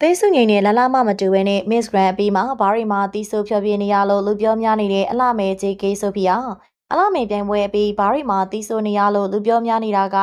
သိစုငိန်နဲ့လလမမတူဘဲနဲ့ Miss Grand အပြီးမှာဘာရီမှာတီးဆိုဖြောပြနေရလို့လူပြောများနေတဲ့အလှမဲ JK ဆိုဖီယာအလှမဲပြိုင်ပွဲအပြီးဘာရီမှာတီးဆိုနေရလို့လူပြောများနေတာက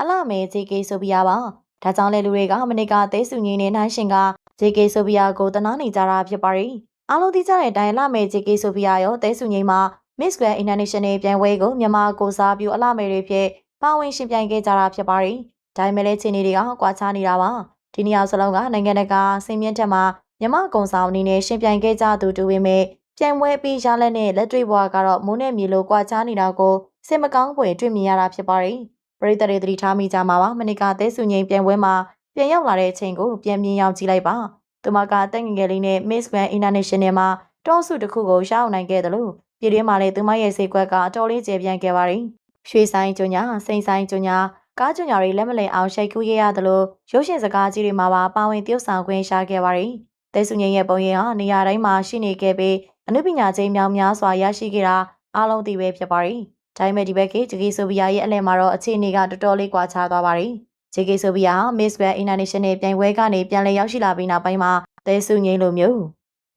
အလှမဲ JK ဆိုဖီယာပါဒါကြောင့်လေလူတွေကမနစ်ကသိစုငိန်နဲ့နိုင်ရှင်က JK ဆိုဖီယာကိုတနာနေကြတာဖြစ်ပါရီအားလုံးသိကြတဲ့အတိုင်းအလှမဲ JK ဆိုဖီယာရောသိစုငိန်မှာ Miss Grand International ပြိုင်ပွဲကိုမြန်မာကိုစားပြုအလှမဲတွေဖြစ်ပါဝင်ရှင်ပြိုင်ခဲ့ကြတာဖြစ်ပါရီဒါပေမဲ့လည်းခြေနေတွေကကွာခြားနေတာပါ ဒီနေရာစလုံးကနိုင်ငံတကာစင်မြင့်ထက်မှာမြမကုံဆောင်အနေနဲ့ရှင်ပြိုင်ခဲ့ကြသူတူပေမဲ့ပြိုင်ပွဲပြီးရလက်နဲ့လက်တွေ့ဘွားကတော့မိုးနဲ့မြေလိုကွာခြားနေတာကိုစင်မကောင်းဖွယ်တွေ့မြင်ရတာဖြစ်ပါတယ်။ပရိသတ်တွေသတိထားမိကြမှာပါမနစ်ကသဲစုငိန်ပြိုင်ပွဲမှာပြန်ရောက်လာတဲ့အချိန်ကိုပြန်မြင်ရောက်ကြည့်လိုက်ပါ။သူမကတက်ငငယ်လေးနဲ့ Miss Grand International မှာတောစုတစ်ခုကိုရအောင်နိုင်ခဲ့တယ်လို့ပြည်တွင်းမှာလည်းသူမရဲ့စိတ်ကွက်ကအတော်လေးကျေပြန့်ခဲ့ပါတယ်။ရွှေဆိုင်ကျွညာစိန်ဆိုင်ကျွညာ ကားကြညာတွေလက်မလည်အောင်ရှိတ်ကူးခဲ့ရတယ်လို့ရုပ်ရှင်စကားကြီးတွေမှာပါပါဝင်တရုပ်ဆောင်ခွင့်ရှာခဲ့ပါတယ်။တဲစုငိန်ရဲ့ပုံရိပ်ဟာနေရာတိုင်းမှာရှိနေခဲ့ပြီးအနုပညာချင်းမြောင်များစွာရရှိခဲ့တာအားလုံးသိပဲဖြစ်ပါတယ်။ဒါပေမဲ့ဒီဘက်ကဂျကီဆိုဗီယာရဲ့အလဲမှာတော့အခြေအနေကတော်တော်လေးကွာခြားသွားပါတယ်။ဂျကီဆိုဗီယာဟာ Miss Grand International ပြိုင်ပွဲကနေပြန်လည်ရောက်ရှိလာပြီးနောက်ပိုင်းမှာတဲစုငိန်လိုမျိုး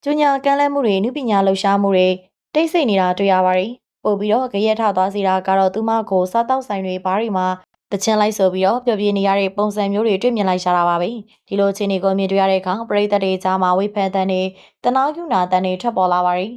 ကျွညာကမ်းလှမ်းမှုတွေအနုပညာလှူရှားမှုတွေတိတ်ဆိတ်နေတာတွေ့ရပါတယ်။ပို့ပြီးတော့ကြရက်ထသွားစီတာကတော့သူမကိုစားတောက်ဆိုင်တွေဘားတွေမှာ တချင်းလိုက်ဆိုပြီးတော့ပျော်ပြနေရတဲ့ပုံစံမျိုးတွေတွေ့မြင်လိုက်ရှာတာပါပဲဒီလိုအခြေအနေကိုမြင်တွေ့ရတဲ့အခါပရိသတ်တွေကြားမှာဝိဖန်တန်တွေတနာကျူနာတန်တွေထွက်ပေါ်လာပါတယ်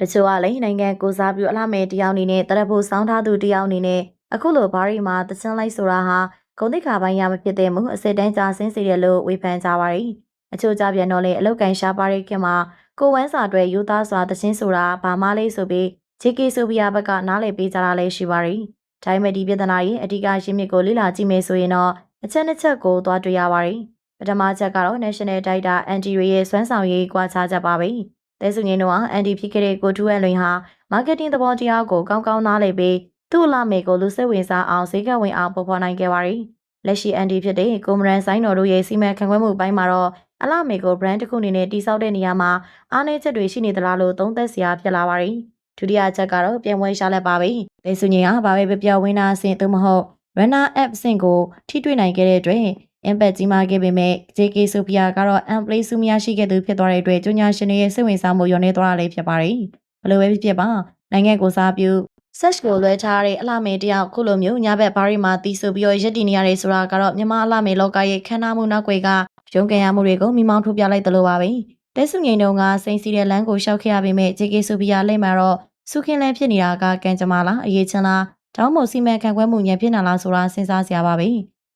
တချို့ကလည်းနိုင်ငံကိုစားပြုအလားမဲတယောက်အနေနဲ့တရဖို့စောင်းထားသူတယောက်အနေနဲ့အခုလိုဘားရီမှာတချင်းလိုက်ဆိုတာဟာဂုံတိခါပိုင်းရမဖြစ်တဲ့မှုအစစ်တန်းကြာဆင်းစေတယ်လို့ဝေဖန်ကြပါတယ်အချို့ကြပြန်တော့လေအလောက်ကန်ရှားပါတဲ့ခင်မှာကိုဝမ်းစာအတွက်ယူသားစွာတချင်းဆိုတာဘာမှလေးဆိုပြီးဂျီကီဆိုဗီယာဘက်ကနားလည်ပေးကြတာလည်းရှိပါတယ် ဒါပေမဲ့ဒီပြဿနာရဲ့အဓိကရင်းမြစ်ကိုလေ့လာကြည့်မယ်ဆိုရင်တော့အချက်နှစ်ချက်ကိုသွားတွေ့ရပါတယ်။ပထမချက်ကတော့ National Data Anti ရဲ့စွမ်းဆောင်ရည်ကွာခြားချက်ပါပဲ။တဲစုငင်းတို့ဟာ Anti ဖြစ်ခဲ့တဲ့ကိုထူးအလွင်ဟာ marketing သဘောတရားကိုကောင်းကောင်းနားလည်ပြီးသူ့အလားမေကိုလူစိတ်ဝင်စားအောင်ဈေးကဝင်အောင်ပေါ်ဖော်နိုင်ခဲ့ပါတယ်။လက်ရှိ Anti ဖြစ်တဲ့ကိုမရန်ဆိုင်တော်တို့ရဲ့စီမံခန့်ခွဲမှုပိုင်းမှာတော့အလားမေကို brand တစ်ခုအနေနဲ့တိစောက်တဲ့နေရာမှာအားနည်းချက်တွေရှိနေသလားလို့သုံးသပ်စရာဖြစ်လာပါတယ်။ ဒုတိယချက်ကတော့ပြန်ပွဲရှာလက်ပါပဲ။ဒေဆုငင်ဟာဘာပဲပြပြဝင်းနာအဆင့်သို့မဟုတ် runner app အဆင့်ကိုထိတွေ့နိုင်ခဲ့တဲ့အတွက် impact ကြီးမားခဲ့ပေမဲ့ JK Sophia ကတော့ unplay စုမရရှိခဲ့သူဖြစ်သွားတဲ့အတွက်ကျညာရှင်တွေရဲ့စိတ်ဝင်စားမှုညော်နေသွားတာလည်းဖြစ်ပါတယ်။ဘယ်လိုပဲဖြစ်ဖြစ်ပါနိုင်ငံကိုစားပြု search ကိုလွှဲထားတဲ့အလှမေတယောက်ခုလိုမျိုးညဘက်ဘာရီမှာတီးဆိုပြီးတော့ရက်တည်နေရတယ်ဆိုတာကတော့မြန်မာအလှမေလောကရဲ့ခန္ဓာမှုနောက်ွယ်ကရုံးကန်ရမှုတွေကိုမိမောင်းထုတ်ပြလိုက်တယ်လို့ပါပဲ။ တဲဆုငိန်တုံကစိန်စီတဲ့လမ်းကိုရှောက်ခဲ့ရပေမဲ့ JK Sophia လက်မှာတော့စုခင်းလဲဖြစ်နေတာကကံကြမ္မာလားအရေးချင်းလားတောင်းမို့စီမံခန့်ခွဲမှုညံဖြစ်နာလားဆိုတာစဉ်းစားစရာပါပဲ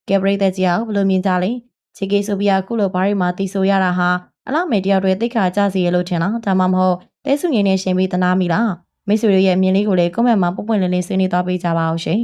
ကဲပရိသတ်ကြီးအောင်ဘယ်လိုမြင်ကြလဲချီကေဆိုဖီယာခုလိုဘားရီမှာတီဆိုရတာဟာအလောက်မေတယောက်တွေသိခါကြစီရလို့ထင်လားဒါမှမဟုတ်တဲစုငင်းနဲ့ရှင်ပြီးတနာမိလားမိတ်ဆွေတို့ရဲ့အမြင်လေးကိုလည်းကွန်မန့်မှာပုတ်ပွင့်လင်းလင်းဆွေးနွေးသွားပေးကြပါအောင်ရှင်